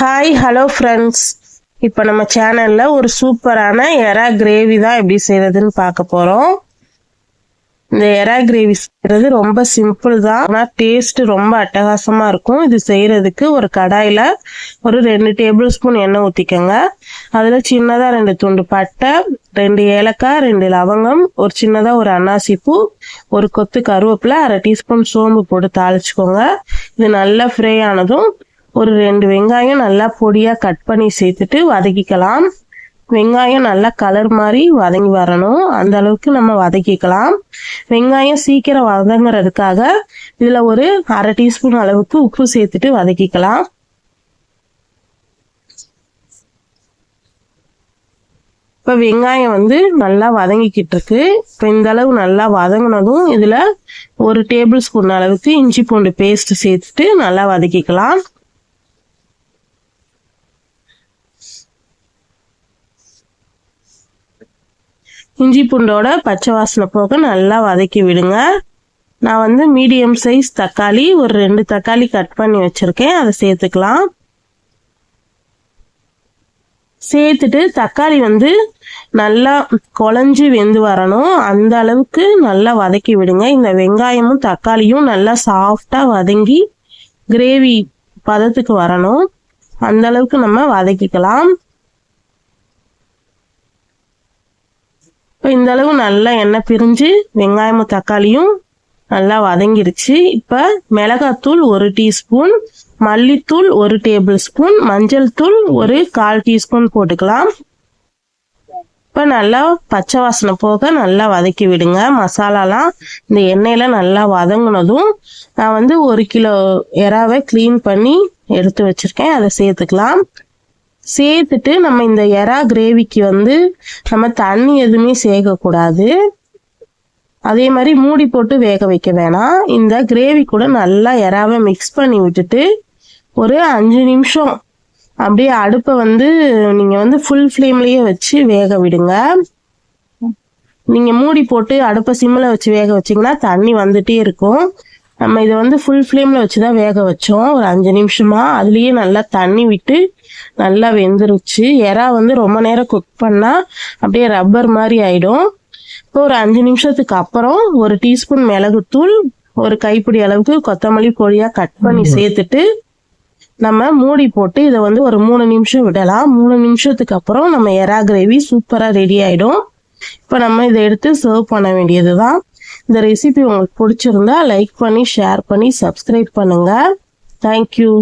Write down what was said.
Hi hello friends இப்போ நம்ம சேனலில் ஒரு சூப்பரான எறா கிரேவி தான் எப்படி செய்கிறதுன்னு பார்க்க போகிறோம் இந்த எறா கிரேவி செய்கிறது ரொம்ப சிம்பிள் தான். ஆனால் டேஸ்ட்டு ரொம்ப அட்டகாசமாக இருக்கும். இது செய்கிறதுக்கு ஒரு கடாயில் ஒரு ரெண்டு டேபிள் ஸ்பூன் எண்ணெய் ஊற்றிக்கோங்க அதில் சின்னதாக ரெண்டு துண்டு பட்டை ரெண்டு ஏலக்காய் ரெண்டு லவங்கம் ஒரு சின்னதாக ஒரு அன்னாசி பூ ஒரு கொத்து கருவேப்பிலை அரை டீஸ்பூன் சோம்பு போட்டு தாளிச்சுக்கோங்க. இது நல்லா ஃப்ரை ஆனதும் ஒரு ரெண்டு வெங்காயம் நல்லா பொடியாக கட் பண்ணி சேர்த்துட்டு வதக்கிக்கலாம். வெங்காயம் நல்லா கலர் மாதிரி வதங்கி வரணும். அந்த அளவுக்கு நம்ம வதக்கிக்கலாம். வெங்காயம் சீக்கிரம் வதங்குறதுக்காக இதில் ஒரு அரை டீஸ்பூன் அளவுக்கு உப்பு சேர்த்துட்டு வதக்கிக்கலாம். இப்போ வெங்காயம் வந்து நல்லா வதங்கிக்கிட்டு இருக்கு. இப்போ இந்த அளவு நல்லா வதங்கினதும் இதில் ஒரு டேபிள் ஸ்பூன் அளவுக்கு இஞ்சி பூண்டு பேஸ்ட் சேர்த்துட்டு நல்லா வதக்கிக்கலாம். இஞ்சி பூண்டோட பச்சை வாசனை போக நல்லா வதக்கி விடுங்க. நான் வந்து மீடியம் சைஸ் தக்காளி ஒரு ரெண்டு தக்காளி கட் பண்ணி வச்சுருக்கேன். அதை சேர்த்துக்கலாம். சேர்த்துட்டு தக்காளி வந்து நல்லா குழஞ்சி வெந்து வரணும். அந்த அளவுக்கு நல்லா வதக்கி விடுங்க. இந்த வெங்காயமும் தக்காளியும் நல்லா சாஃப்டாக வதங்கி கிரேவி பதத்துக்கு வரணும். அந்த அளவுக்கு நம்ம வதக்கிக்கலாம். இப்போ இந்த அளவு நல்லா எண்ணெய் பிரிஞ்சு வெங்காயமும் தக்காளியும் நல்லா வதங்கிருச்சு. இப்போ மிளகாத்தூள் ஒரு டீஸ்பூன் மல்லித்தூள் ஒரு டேபிள் ஸ்பூன் மஞ்சள் தூள் ஒரு கால் டீஸ்பூன் போட்டுக்கலாம். இப்போ நல்லா பச்சை வாசனை போக நல்லா வதக்கி விடுங்க. மசாலாலாம் இந்த எண்ணெயில் நல்லா வதங்கினதும் நான் வந்து ஒரு கிலோ எறாவை க்ளீன் பண்ணி எடுத்து வச்சுருக்கேன். அதை சேர்த்துக்கலாம். சேர்த்துட்டு நம்ம இந்த எறா கிரேவிக்கு வந்து நம்ம தண்ணி எதுவுமே சேர்க்கக்கூடாது. அதே மாதிரி மூடி போட்டு வேக வைக்க வேணாம். இந்த கிரேவி கூட நல்லா எறாவை மிக்ஸ் பண்ணி விட்டுட்டு ஒரு அஞ்சு நிமிஷம் அப்படியே அடுப்பை வந்து நீங்கள் வந்து ஃபுல் ஃப்ளேம்லேயே வச்சு வேக விடுங்க. நீங்கள் மூடி போட்டு அடுப்பை சிம்மில் வச்சு வேக வச்சிங்கன்னா தண்ணி வந்துட்டே இருக்கும். நம்ம இதை வந்து ஃபுல் ஃப்ளேமில் வச்சு தான் வேக வச்சோம். ஒரு அஞ்சு நிமிஷமாக அதுலேயே நல்லா தண்ணி விட்டு நல்லா வெந்துருச்சு. எறா வந்து ரொம்ப நேரம் குக் பண்ணால் அப்படியே ரப்பர் மாதிரி ஆகிடும் இப்போ ஒரு அஞ்சு நிமிஷத்துக்கு அப்புறம் ஒரு டீஸ்பூன் மிளகுத்தூள் ஒரு கைப்பிடி அளவுக்கு கொத்தமல்லி பொடியாக கட் பண்ணி சேர்த்துட்டு நம்ம மூடி போட்டு இதை வந்து ஒரு மூணு நிமிஷம் விடலாம். மூணு நிமிஷத்துக்கு அப்புறம் நம்ம எறா கிரேவி சூப்பராக ரெடி ஆகிடும் இப்போ நம்ம இதை எடுத்து சர்வ் பண்ண வேண்டியது தான் இந்த ரெசிபி உங்களுக்கு பிடிச்சிருந்தா லைக் பண்ணி ஷேர் பண்ணி சப்ஸ்கிரைப் பண்ணுங்கள் தேங்க்யூ